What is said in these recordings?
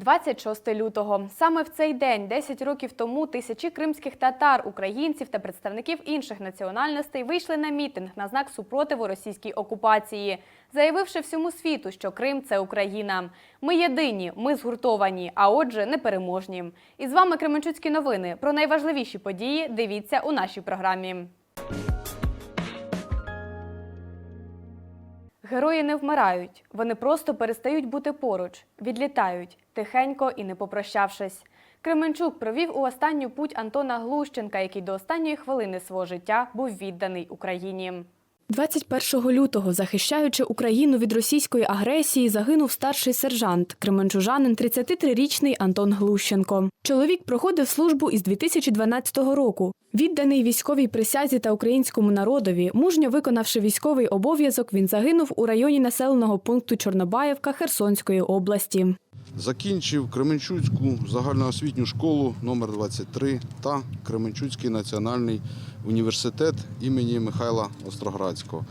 26 лютого. Саме в цей день, 10 років тому, тисячі кримських татар, українців та представників інших національностей вийшли на мітинг на знак супротиву російській окупації, заявивши всьому світу, що Крим це Україна. Ми єдині, ми згуртовані, а отже, непереможні. І з вами Кременчуцькі новини. Про найважливіші події дивіться у нашій програмі. Герої не вмирають, вони просто перестають бути поруч, відлітають тихенько і не попрощавшись. Кременчук провів у останню путь Антона Глущенка, який до останньої хвилини свого життя був відданий Україні. 21 лютого, захищаючи Україну від російської агресії, загинув старший сержант, кременчужанин 33-річний Антон Глущенко. Чоловік проходив службу із 2012 року. Відданий військовій присязі та українському народові, мужньо виконавши військовий обов'язок, він загинув у районі населеного пункту Чорнобаївка Херсонської області. Закінчив Кременчуцьку загальноосвітню школу номер 23 та Кременчуцький національний університет імені Михайла Остроградського.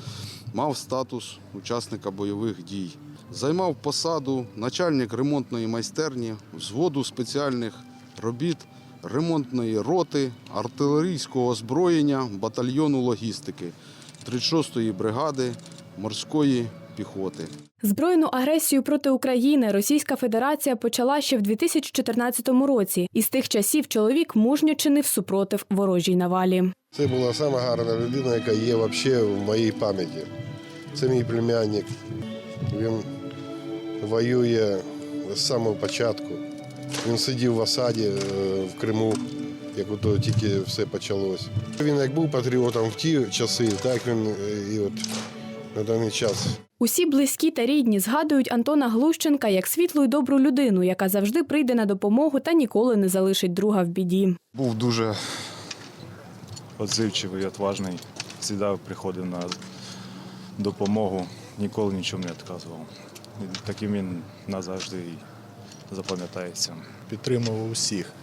Мав статус учасника бойових дій. Займав посаду начальник ремонтної майстерні, взводу спеціальних робіт, ремонтної роти, артилерійського озброєння, батальйону логістики 36-ї бригади морської піхоти. Збройну агресію проти України Російська Федерація почала ще в 2014 році. І з тих часів чоловік мужньо чинив супротив ворожій навалі. Це була сама гарна людина, яка є взагалі в моїй пам'яті. Це мій племянник. Він воює з самого початку. Він сидів в осаді е, в Криму, як ото тільки все почалось. Він як був патріотом в ті часи, так він е, і от на даний час. Усі близькі та рідні згадують Антона Глущенка як світлу й добру людину, яка завжди прийде на допомогу та ніколи не залишить друга в біді. Був дуже відзивчивий, відважний. Завжди приходив на допомогу, ніколи нічого не відказував. І таким він назавжди і запам'ятається. підтримував усіх,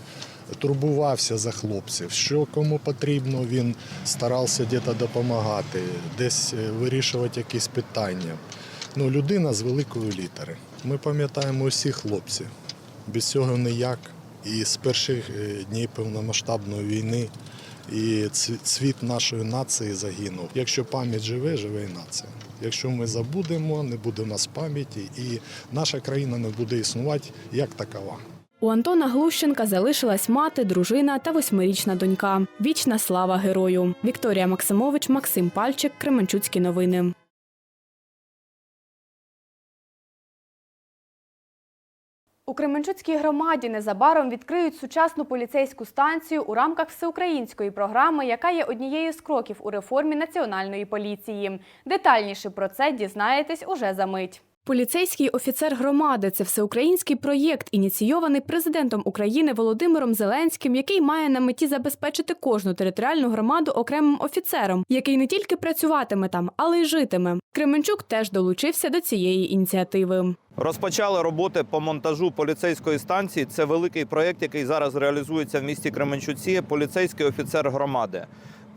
турбувався за хлопців. Що кому потрібно, він старався десь допомагати, десь е, вирішувати якісь питання. Ну, людина з великої літери. Ми пам'ятаємо усіх хлопців. Без цього ніяк. І з перших е, днів повномасштабної війни і цвіт нашої нації загинув. Якщо пам'ять живе, живе і нація. Якщо ми забудемо, не буде в нас пам'яті, і наша країна не буде існувати як такова. У Антона Глущенка залишилась мати, дружина та восьмирічна донька. Вічна слава герою. Вікторія Максимович, Максим Пальчик, Кременчуцькі новини. У Кременчуцькій громаді незабаром відкриють сучасну поліцейську станцію у рамках всеукраїнської програми, яка є однією з кроків у реформі національної поліції. Детальніше про це дізнаєтесь уже за мить. Поліцейський офіцер громади це всеукраїнський проєкт, ініційований президентом України Володимиром Зеленським, який має на меті забезпечити кожну територіальну громаду окремим офіцером, який не тільки працюватиме там, але й житиме. Кременчук теж долучився до цієї ініціативи. Розпочали роботи по монтажу поліцейської станції. Це великий проєкт, який зараз реалізується в місті Кременчуці. Поліцейський офіцер громади.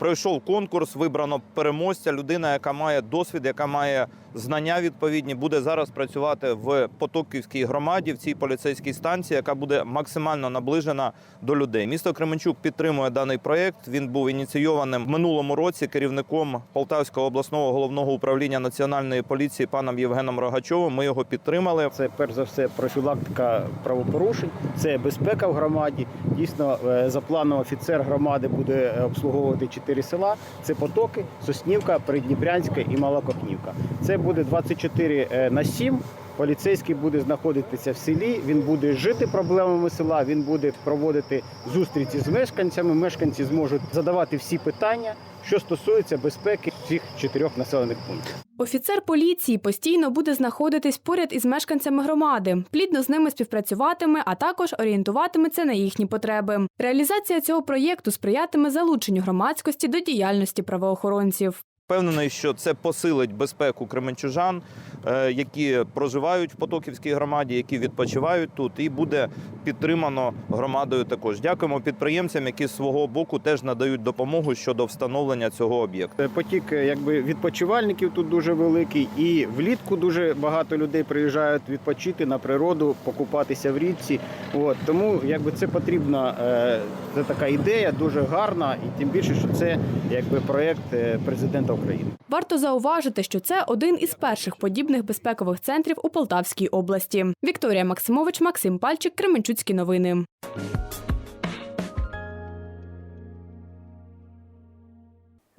Пройшов конкурс, вибрано переможця, людина, яка має досвід, яка має знання відповідні, буде зараз працювати в Потоківській громаді, в цій поліцейській станції, яка буде максимально наближена до людей. Місто Кременчук підтримує даний проєкт. Він був ініційованим минулому році керівником Полтавського обласного головного управління національної поліції паном Євгеном Рогачовим. Ми його підтримали. Це перш за все профілактика правопорушень, це безпека в громаді. Дійсно, е, за планом офіцер громади буде е, обслуговувати чотири села: це Потоки, Соснівка, Придніпрянська і Малокопнівка. Це буде 24 е, на 7. Поліцейський буде знаходитися в селі, він буде жити проблемами села, він буде проводити зустрічі з мешканцями. Мешканці зможуть задавати всі питання, що стосуються безпеки всіх чотирьох населених пунктів. Офіцер поліції постійно буде знаходитись поряд із мешканцями громади, плідно з ними співпрацюватиме, а також орієнтуватиметься на їхні потреби. Реалізація цього проєкту сприятиме залученню громадськості до діяльності правоохоронців. Впевнений, що це посилить безпеку кременчужан, е, які проживають в Потоківській громаді, які відпочивають тут, і буде підтримано громадою також. Дякуємо підприємцям, які з свого боку теж надають допомогу щодо встановлення цього об'єкту. Потік е, якби відпочивальників тут дуже великий, і влітку дуже багато людей приїжджають відпочити на природу, покупатися в річці. От тому якби це потрібна е, це така ідея, дуже гарна, і тим більше, що це якби проект президента України. Варто зауважити, що це один із перших подібних безпекових центрів у Полтавській області. Вікторія Максимович, Максим Пальчик, Кременчуцькі новини.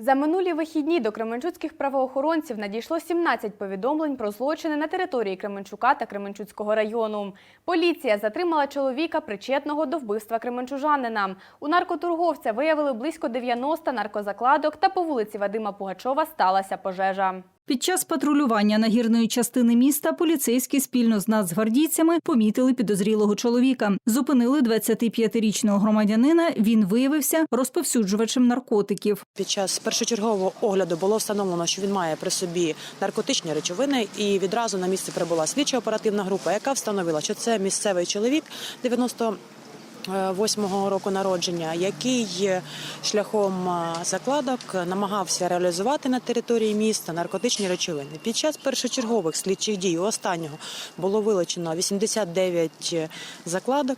За минулі вихідні до кременчуцьких правоохоронців надійшло 17 повідомлень про злочини на території Кременчука та Кременчуцького району. Поліція затримала чоловіка, причетного до вбивства кременчужанина. У наркоторговця виявили близько 90 наркозакладок та по вулиці Вадима Пугачова сталася пожежа. Під час патрулювання нагірної частини міста поліцейські спільно з нацгвардійцями помітили підозрілого чоловіка. Зупинили 25-річного громадянина. Він виявився розповсюджувачем наркотиків. Під час першочергового огляду було встановлено, що він має при собі наркотичні речовини, і відразу на місце прибула слідчо оперативна група, яка встановила, що це місцевий чоловік 90 восьмого року народження, який шляхом закладок намагався реалізувати на території міста наркотичні речовини. Під час першочергових слідчих дій у останнього було вилучено 89 закладок.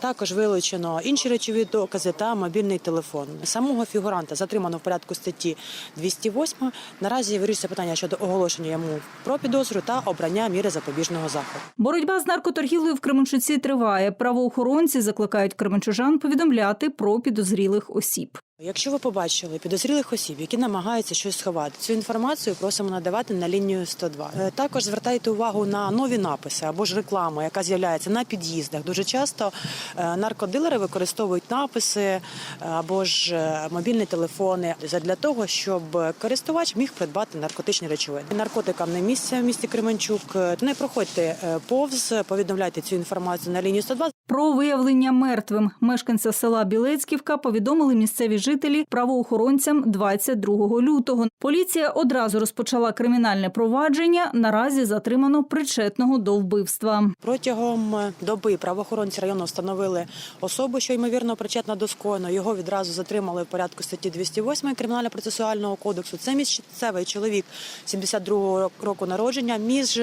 Також вилучено інші речові докази та мобільний телефон. Самого фігуранта затримано в порядку статті 208. Наразі вирішується питання щодо оголошення йому про підозру та обрання міри запобіжного заходу. Боротьба з наркоторгівлею в Кременчуці триває. Правоохоронці закликають кременчужан повідомляти про підозрілих осіб. Якщо ви побачили підозрілих осіб, які намагаються щось сховати, цю інформацію просимо надавати на лінію 102. Е, Також звертайте увагу на нові написи або ж рекламу, яка з'являється на під'їздах. Дуже часто е, наркодилери використовують написи е, або ж мобільні телефони для того, щоб користувач міг придбати наркотичні речовини. Наркотикам не місце в місті Кременчук. Не проходьте повз, повідомляйте цю інформацію на лінію 102. Про виявлення мертвим мешканця села Білецьківка повідомили місцеві жителі правоохоронцям 22 лютого. Поліція одразу розпочала кримінальне провадження. Наразі затримано причетного до вбивства. Протягом е, доби правоохоронці району встановили особу, що ймовірно причетна до скоєного. Його відразу затримали в порядку статті 208 Кримінально-процесуального кодексу. Це місцевий чоловік 72-го року народження. Між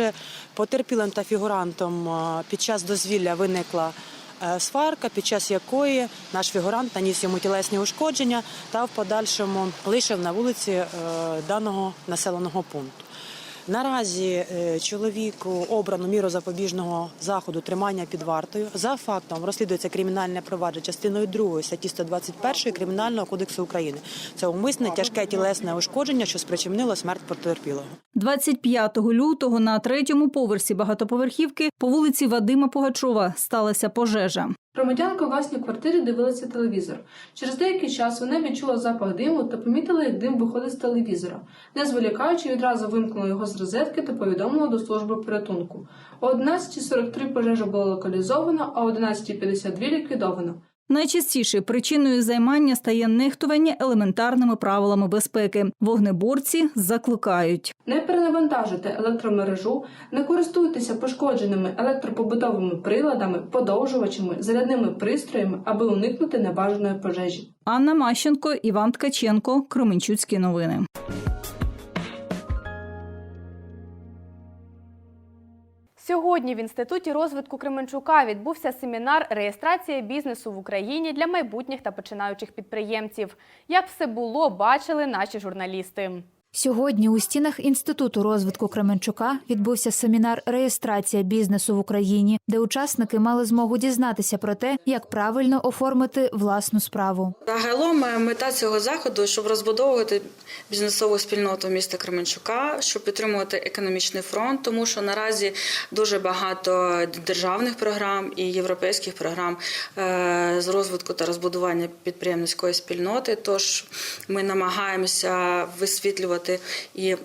потерпілим та фігурантом е, під час дозвілля виникла сварка, під час якої наш фігурант наніс йому тілесні ушкодження та в подальшому лишив на вулиці е, даного населеного пункту. Наразі е, чоловіку обрано міру запобіжного заходу тримання під вартою. За фактом розслідується кримінальне провадження частиною 2 статті 121 Кримінального кодексу України. Це умисне тяжке тілесне ушкодження, що спричинило смерть потерпілого. 25 лютого на третьому поверсі багатоповерхівки по вулиці Вадима Пугачова сталася пожежа. Громадянка у власній квартирі дивилася телевізор. Через деякий час вона відчула запах диму та помітила, як дим виходить з телевізора. Не зволікаючи, відразу вимкнула його з розетки та повідомила до служби порятунку. О 11.43 пожежа була локалізована, а о 11.52 ліквідована. Найчастіше причиною займання стає нехтування елементарними правилами безпеки. Вогнеборці закликають. Не перенавантажуйте електромережу, не користуйтеся пошкодженими електропобутовими приладами, подовжувачами, зарядними пристроями, аби уникнути небажаної пожежі. Анна Мащенко, Іван Ткаченко, Кременчуцькі новини. Сьогодні в інституті розвитку Кременчука відбувся семінар Реєстрація бізнесу в Україні для майбутніх та починаючих підприємців. Як все було, бачили наші журналісти. Сьогодні у стінах Інституту розвитку Кременчука відбувся семінар Реєстрація бізнесу в Україні, де учасники мали змогу дізнатися про те, як правильно оформити власну справу. Загалом е, мета цього заходу, щоб розбудовувати бізнесову спільноту міста Кременчука, щоб підтримувати економічний фронт, тому що наразі дуже багато державних програм і європейських програм е, з розвитку та розбудування підприємницької спільноти. Тож ми намагаємося висвітлювати і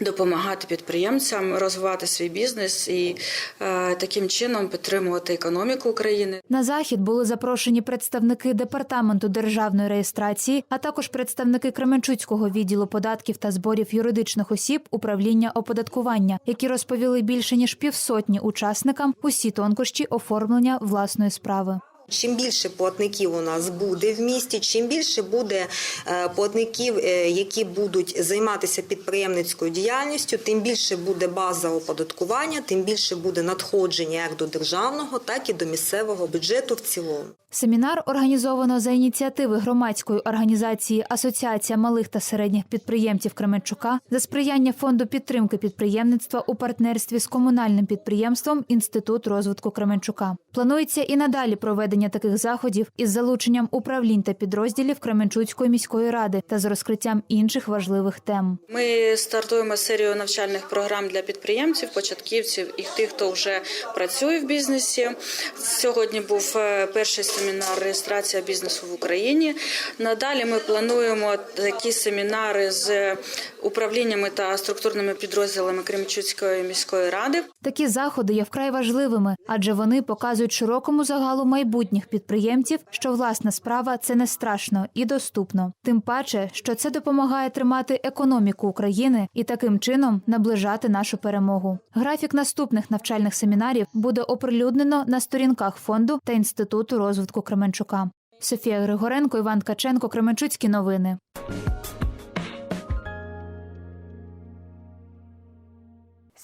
допомагати підприємцям розвивати свій бізнес і е, таким чином підтримувати економіку України. На захід були запрошені представники департаменту державної реєстрації, а також представники Кременчуцького відділу податків та зборів юридичних осіб управління оподаткування, які розповіли більше ніж півсотні учасникам усі тонкощі оформлення власної справи. Чим більше платників у нас буде в місті, чим більше буде е, платників, е, які будуть займатися підприємницькою діяльністю, тим більше буде база оподаткування, тим більше буде надходження як до державного, так і до місцевого бюджету в цілому. Семінар організовано за ініціативи громадської організації Асоціація малих та середніх підприємців Кременчука за сприяння фонду підтримки підприємництва у партнерстві з комунальним підприємством Інститут розвитку Кременчука. Планується і надалі проведення таких заходів із залученням управлінь та підрозділів Кременчуцької міської ради та з розкриттям інших важливих тем. Ми стартуємо серію навчальних програм для підприємців, початківців і тих, хто вже працює в бізнесі. Сьогодні був е, перший семінар реєстрація бізнесу в Україні. Надалі ми плануємо такі семінари з управліннями та структурними підрозділами Кремчуцької міської ради. Такі заходи є вкрай важливими, адже вони показують широкому загалу майбутніх підприємців, що власна справа це не страшно і доступно. Тим паче, що це допомагає тримати економіку України і таким чином наближати нашу перемогу. Графік наступних навчальних семінарів буде оприлюднено на сторінках фонду та інституту розвитку Кременчука. Софія Григоренко, Іван Ткаченко, Кременчуцькі новини.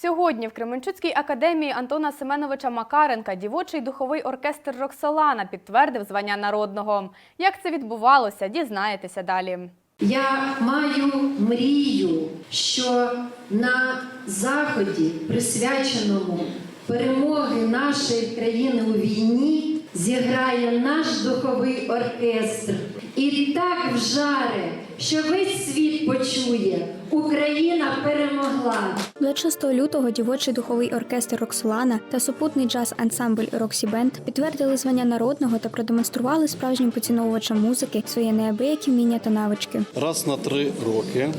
Сьогодні в Кременчуцькій академії Антона Семеновича Макаренка дівочий духовий оркестр Роксолана підтвердив звання народного. Як це відбувалося, дізнаєтеся далі. Я маю мрію, що на заході, присвяченому перемоги нашої країни у війні, зіграє наш духовий оркестр і так вжаре, що весь світ почує. Україна перемогла. 26 лютого дівочий духовий оркестр Роксолана та супутний джаз-ансамбль Роксі Бенд підтвердили звання народного та продемонстрували справжнім поціновувачам музики своє неабиякі вміння та навички. Раз на три роки е,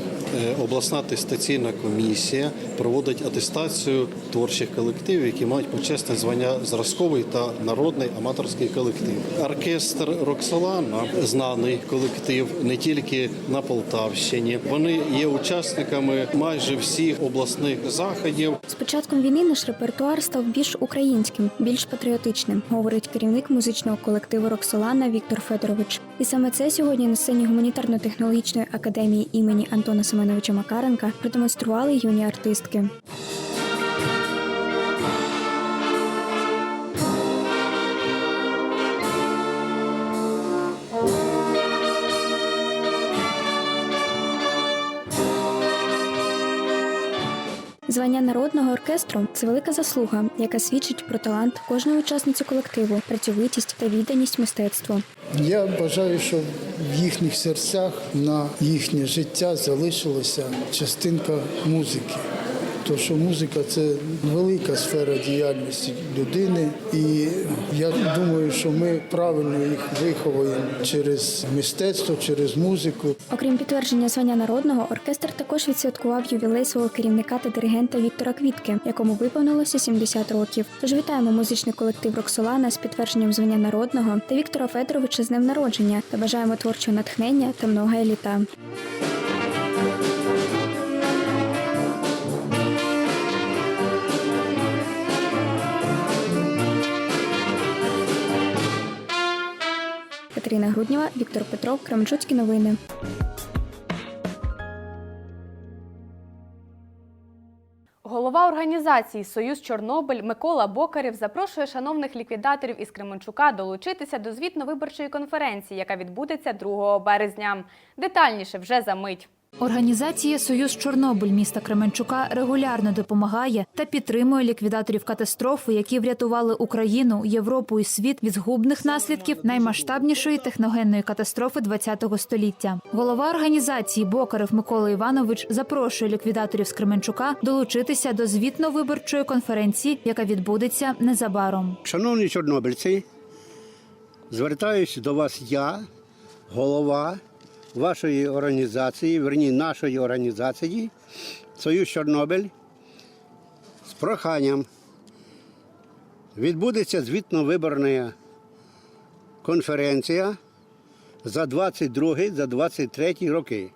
обласна атестаційна комісія проводить атестацію творчих колективів, які мають почесне звання зразковий та народний аматорський колектив. Оркестр Роксолана знаний колектив не тільки на Полтавщині. Вони є учасниками майже всіх обласних заходів. З початком війни наш репертуар став більш українським, більш патріотичним, говорить керівник музичного колективу Роксолана Віктор Федорович. І саме це сьогодні на сцені гуманітарно-технологічної академії імені Антона Семеновича Макаренка продемонстрували юні артистки. Звання народного оркестру це велика заслуга, яка свідчить про талант кожної учасниці колективу, працьовитість та відданість мистецтву. Я бажаю, щоб в їхніх серцях на їхнє життя залишилася частинка музики. Тому що музика це велика сфера діяльності людини, і я думаю, що ми правильно їх виховуємо через мистецтво, через музику. Окрім підтвердження звання народного, оркестр також відсвяткував ювілей свого керівника та диригента Віктора Квітки, якому виповнилося 70 років. Тож вітаємо музичний колектив Роксолана з підтвердженням звання народного та Віктора Федоровича з днем народження та бажаємо творчого натхнення та много літа. Катерина Груднєва, Віктор Петров, Кременчуцькі новини. Голова організації Союз Чорнобиль Микола Бокарів запрошує шановних ліквідаторів із Кременчука долучитися до звітно-виборчої конференції, яка відбудеться 2 березня. Детальніше вже за мить. Організація Союз Чорнобиль міста Кременчука регулярно допомагає та підтримує ліквідаторів катастрофи, які врятували Україну, Європу і світ від згубних наслідків наймасштабнішої техногенної катастрофи ХХ століття. Голова організації Бокарев Микола Іванович запрошує ліквідаторів з Кременчука долучитися до звітно-виборчої конференції, яка відбудеться незабаром. Шановні чорнобильці, звертаюся до вас я, голова вашої організації, верні нашої організації, Союз Чорнобиль з проханням. Відбудеться звітно-виборна конференція за 22 за 23 роки.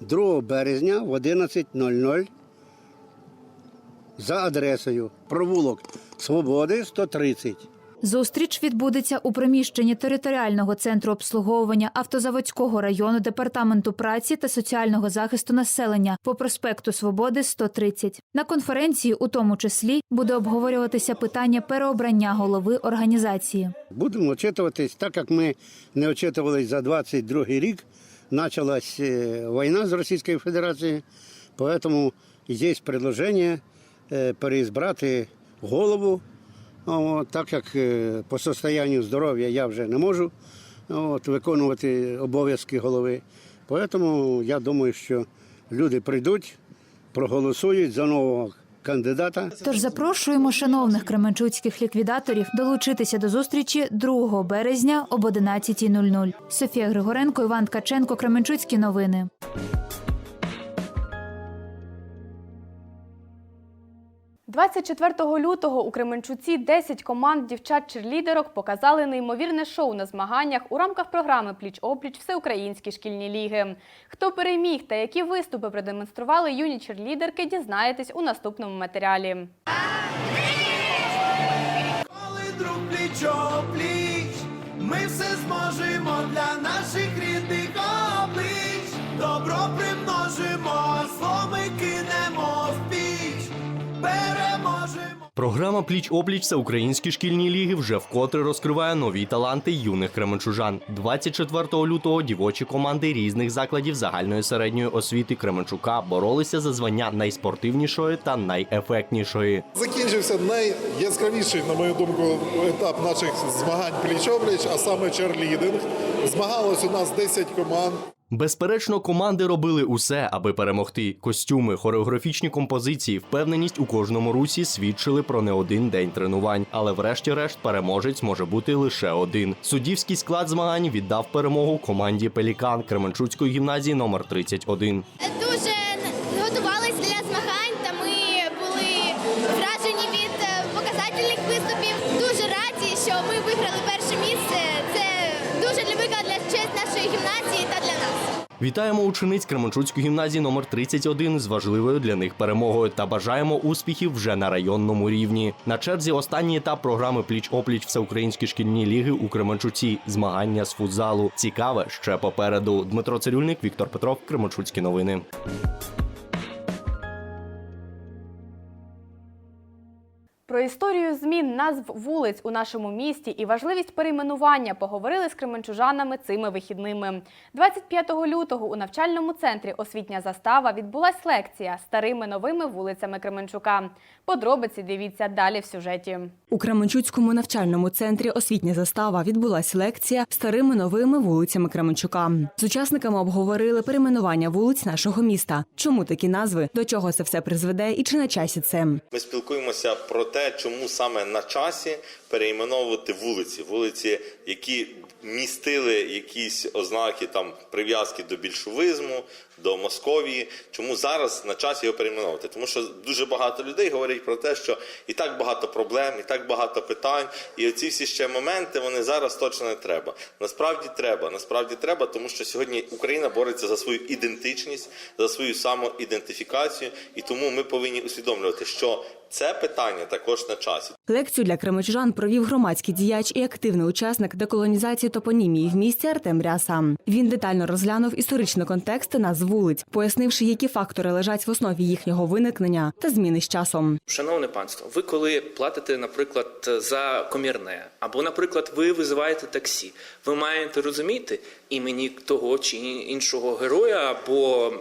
2 березня в 11.00 за адресою провулок Свободи 130. Зустріч відбудеться у приміщенні територіального центру обслуговування автозаводського району департаменту праці та соціального захисту населення по проспекту Свободи 130. На конференції, у тому числі, буде обговорюватися питання переобрання голови організації. Будемо очитуватись, так як ми не очитувались за 22 рік. Почалась е, війна з Російською Федерацією, тому є предложення е, переізбрати голову. От, так як е, по состоянню здоров'я я вже не можу от, виконувати обов'язки голови. Тому я думаю, що люди прийдуть, проголосують за нового кандидата. Тож запрошуємо шановних кременчуцьких ліквідаторів долучитися до зустрічі 2 березня об 11.00. Софія Григоренко, Іван Ткаченко, Кременчуцькі новини. – 24 лютого у Кременчуці 10 команд дівчат-черлідерок показали неймовірне шоу на змаганнях у рамках програми «Пліч-опліч Всеукраїнські шкільні ліги». Хто переміг та які виступи продемонстрували юні черлідерки, дізнаєтесь у наступному матеріалі. друг пліч-опліч, ми все зможемо для наших рідних облич. Добро примножимо, зло ми кинемо в піч. Програма Пліч опліч Всеукраїнські шкільні ліги вже вкотре розкриває нові таланти юних кременчужан. 24 лютого дівочі команди різних закладів загальної середньої освіти Кременчука боролися за звання найспортивнішої та найефектнішої. Закінчився найяскравіший, на мою думку, етап наших змагань пліч-опліч, а саме черлідинг. Змагалось у нас 10 команд. Безперечно, команди робили усе, аби перемогти. Костюми, хореографічні композиції, впевненість у кожному русі свідчили про не один день тренувань. Але врешті-решт переможець може бути лише один. Суддівський склад змагань віддав перемогу команді Пелікан Кременчуцької гімназії номер 31. Дуже готувалися для змагань, та ми були вражені від е, показательних виступів. Дуже раді, що ми виграли Вітаємо учениць Кременчуцької гімназії номер 31 з важливою для них перемогою та бажаємо успіхів вже на районному рівні. На черзі останній етап програми Пліч-опліч Всеукраїнські шкільні ліги у Кременчуці. Змагання з футзалу. Цікаве ще попереду. Дмитро Цирюльник, Віктор Петров, Кременчуцькі новини. Про історію змін назв вулиць у нашому місті і важливість перейменування поговорили з кременчужанами цими вихідними. 25 лютого у навчальному центрі «Освітня застава» відбулась лекція старими новими вулицями Кременчука. Подробиці дивіться далі в сюжеті. У Кременчуцькому навчальному центрі освітня застава відбулась лекція старими новими вулицями Кременчука. З учасниками обговорили перейменування вулиць нашого міста. Чому такі назви, до чого це все призведе і чи на часі це? Ми спілкуємося про те, чому саме на часі перейменовувати вулиці, вулиці, які містили якісь ознаки там прив'язки до більшовизму, до Московії. Чому зараз на часі його перейменовувати? Тому що дуже багато людей говорять про те, що і так багато проблем, і так багато питань, і оці всі ще моменти вони зараз точно не треба. Насправді треба. Насправді треба, тому що сьогодні Україна бореться за свою ідентичність, за свою самоідентифікацію, і тому ми повинні усвідомлювати, що це питання також на часі. Лекцію для кременчужан провів громадський діяч і активний учасник деколонізації топонімії в місті Артем Ряса. Він детально розглянув історичний контекст назв вулиць, пояснивши, які фактори лежать в основі їхнього виникнення та зміни з часом. Шановне панство, ви коли платите, наприклад, за комірне, або, наприклад, ви визиваєте таксі, ви маєте розуміти імені того чи іншого героя або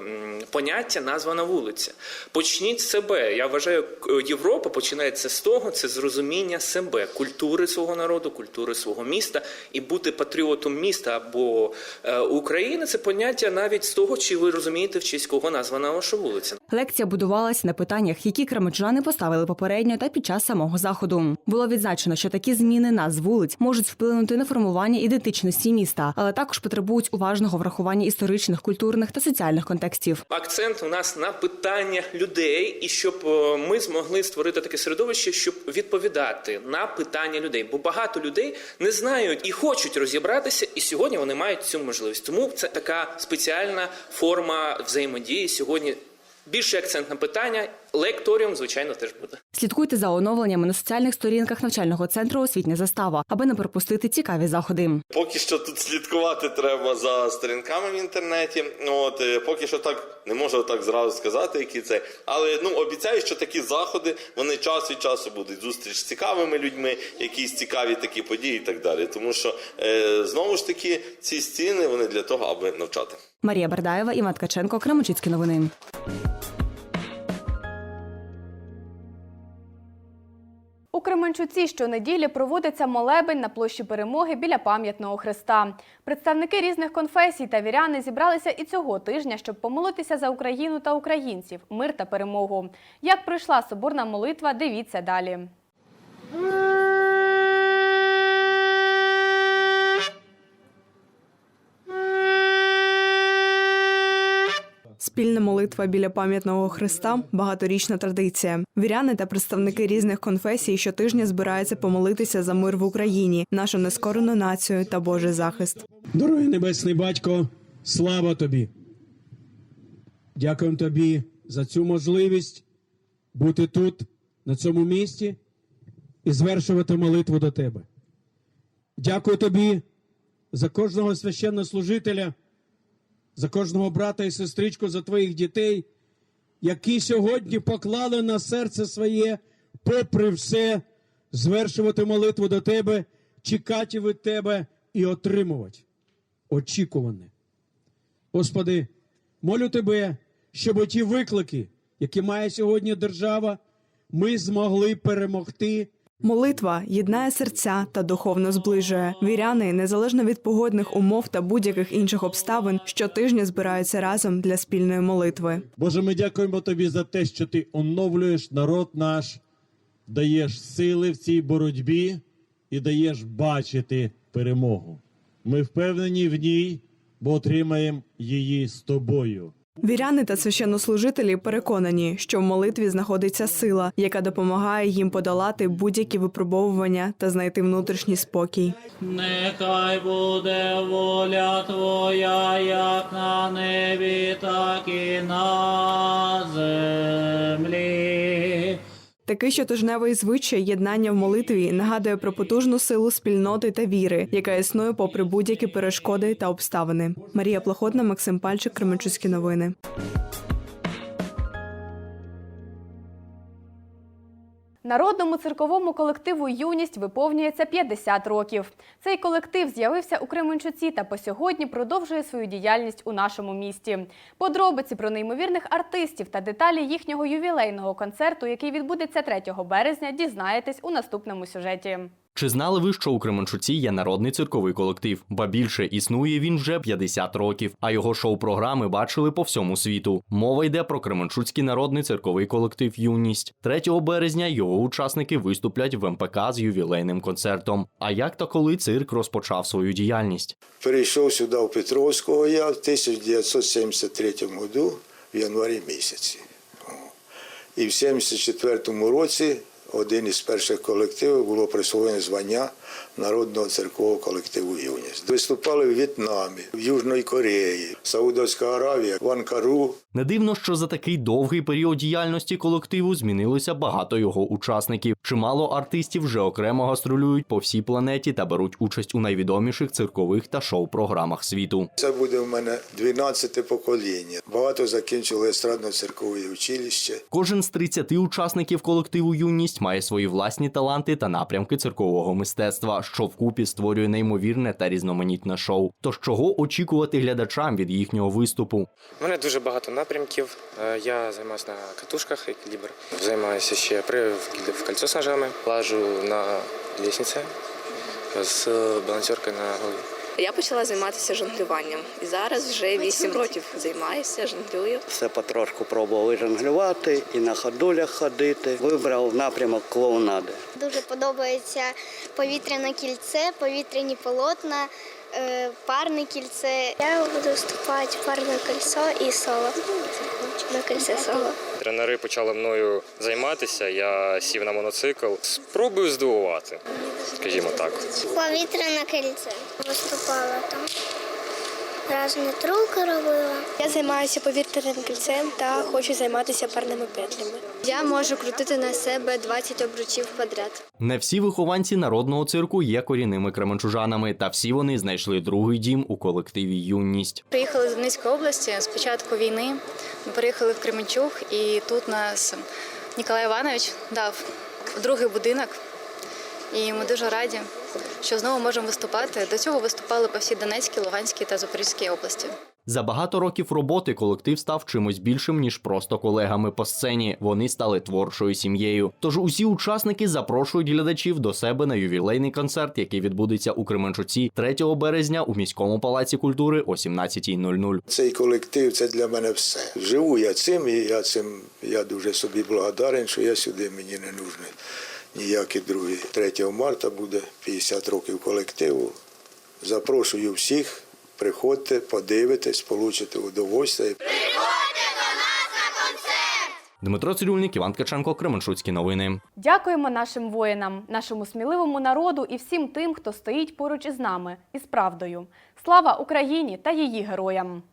поняття названа вулиця. Почніть себе. Я вважаю, Європа починається з того, це зрозуміння себе, культури свого народу, культури свого міста, і бути патріотом міста або е, України це поняття навіть з того, чи ви розумієте, в честь кого названа ваша вулиця. Лекція будувалась на питаннях, які кременчужани поставили попередньо та під час самого заходу. Було відзначено, що такі зміни назв вулиць можуть вплинути на формування ідентичності міста, але також потребують уважного врахування історичних, культурних та соціальних контекстів. Акцент у нас на питання людей, і щоб е, ми змогли створити таке середовище, щоб відповідати на питання людей. Бо багато людей не знають і хочуть розібратися, і сьогодні вони мають цю можливість. Тому це така спеціальна форма взаємодії. Сьогодні більший акцент на питання. Лекторіум, звичайно, теж буде. Слідкуйте за оновленнями на соціальних сторінках навчального центру Освітня застава, аби не пропустити цікаві заходи. Поки що тут слідкувати треба за сторінками в інтернеті. От е, поки що так не можу так зразу сказати, які це. Але ну обіцяю, що такі заходи вони час від часу будуть зустріч з цікавими людьми, якісь цікаві такі події і так далі. Тому що е, знову ж таки ці стіни вони для того, аби навчати. Марія Бердаєва, Іван Ткаченко, Кременчуцькі новини. У Кременчуці щонеділі проводиться молебень на площі Перемоги біля пам'ятного хреста. Представники різних конфесій та віряни зібралися і цього тижня, щоб помолитися за Україну та українців, мир та перемогу. Як пройшла соборна молитва, дивіться далі. Спільна молитва біля пам'ятного хреста багаторічна традиція. Віряни та представники різних конфесій щотижня збираються помолитися за мир в Україні, нашу нескорену націю та Божий захист. Дорогий Небесний Батько, слава тобі. Дякуємо тобі за цю можливість бути тут, на цьому місці, і звершувати молитву до тебе. Дякую тобі за кожного священнослужителя, за кожного брата і сестричку, за твоїх дітей, які сьогодні поклали на серце своє, попри все, звершувати молитву до тебе, чекати від тебе і отримувати очікуване. Господи, молю Тебе, щоб ті виклики, які має сьогодні держава, ми змогли перемогти. Молитва єднає серця та духовно зближує. Віряни, незалежно від погодних умов та будь-яких інших обставин, щотижня збираються разом для спільної молитви. Боже, ми дякуємо Тобі за те, що Ти оновлюєш народ наш, даєш сили в цій боротьбі і даєш бачити перемогу. Ми впевнені в ній, бо отримаємо її з тобою. Віряни та священнослужителі переконані, що в молитві знаходиться сила, яка допомагає їм подолати будь-які випробовування та знайти внутрішній спокій. Нехай буде воля Твоя, як на небі, так і на землі. Такий щотижневий звичай єднання в молитві нагадує про потужну силу спільноти та віри, яка існує попри будь-які перешкоди та обставини. Марія Плохотна, Максим Пальчик, Кременчуцькі новини. Народному цирковому колективу Юність виповнюється 50 років. Цей колектив з'явився у Кременчуці та по сьогодні продовжує свою діяльність у нашому місті. Подробиці про неймовірних артистів та деталі їхнього ювілейного концерту, який відбудеться 3 березня, дізнаєтесь у наступному сюжеті. Чи знали ви, що у Кременчуці є народний цирковий колектив? Ба більше існує він вже 50 років, а його шоу-програми бачили по всьому світу. Мова йде про Кременчуцький народний цирковий колектив Юність. 3 березня його учасники виступлять в МПК з ювілейним концертом. А як та коли цирк розпочав свою діяльність? Перейшов сюди в Петровського я в 1973 году в январі місяці. І в 74 році один із перших колективів було присвоєне звання Народного церкового колективу Юність. Виступали в В'єтнамі, в Южній Кореї, Саудовська Аравія, в Анкару. Не дивно, що за такий довгий період діяльності колективу змінилося багато його учасників. Чимало артистів вже окремо гастролюють по всій планеті та беруть участь у найвідоміших циркових та шоу-програмах світу. Це буде в мене 12 покоління. Багато закінчили естрадно-церкове училище. Кожен з 30 учасників колективу Юність має свої власні таланти та напрямки циркового мистецтва, що вкупі створює неймовірне та різноманітне шоу. Тож чого очікувати глядачам від їхнього виступу? У мене дуже багато напрямків. Е, Я займаюся на катушках і калібр. Займаюся ще при в кольцо з ножами. Лажу на лісниці з балансеркою на голові. Я почала займатися жонглюванням і зараз вже 8 років займаюся, жонглюю. Все потрошку пробував і жонглювати, і на ходулях ходити. Вибрав напрямок клоунади. Дуже подобається повітряне кільце, повітряні полотна, парне кільце. Я буду виступати парне кольцо і соло. На кольце соло. Тренери почали мною займатися. Я сів на моноцикл. Спробую здивувати, скажімо так. Повітряне кільце. Виступала там. Разні трюки робила. Я займаюся повітряним кільцем та хочу займатися парними петлями. Я можу крутити на себе 20 обручів подряд. Не всі вихованці народного цирку є корінними кременчужанами, та всі вони знайшли другий дім у колективі Юність. Приїхали з Донецької області з початку війни. Ми приїхали в Кременчуг, і тут нас Ніколай Іванович дав другий будинок. І ми дуже раді, що знову можемо виступати. До цього виступали по всій Донецькій, Луганській та Запорізькій області. За багато років роботи колектив став чимось більшим ніж просто колегами по сцені. Вони стали творчою сім'єю. Тож усі учасники запрошують глядачів до себе на ювілейний концерт, який відбудеться у Кременчуці 3 березня у міському палаці культури о 17.00. Цей колектив це для мене все. Живу я цим, і я цим я дуже собі благодарен, що я сюди мені не нужний ніякі другі. 3 марта буде 50 років колективу. Запрошую всіх, приходьте, подивитесь, получите удовольствие. Дмитро Цирюльник, Іван Ткаченко, Кременчуцькі новини. Дякуємо нашим воїнам, нашому сміливому народу і всім тим, хто стоїть поруч із нами із правдою. Слава Україні та її героям!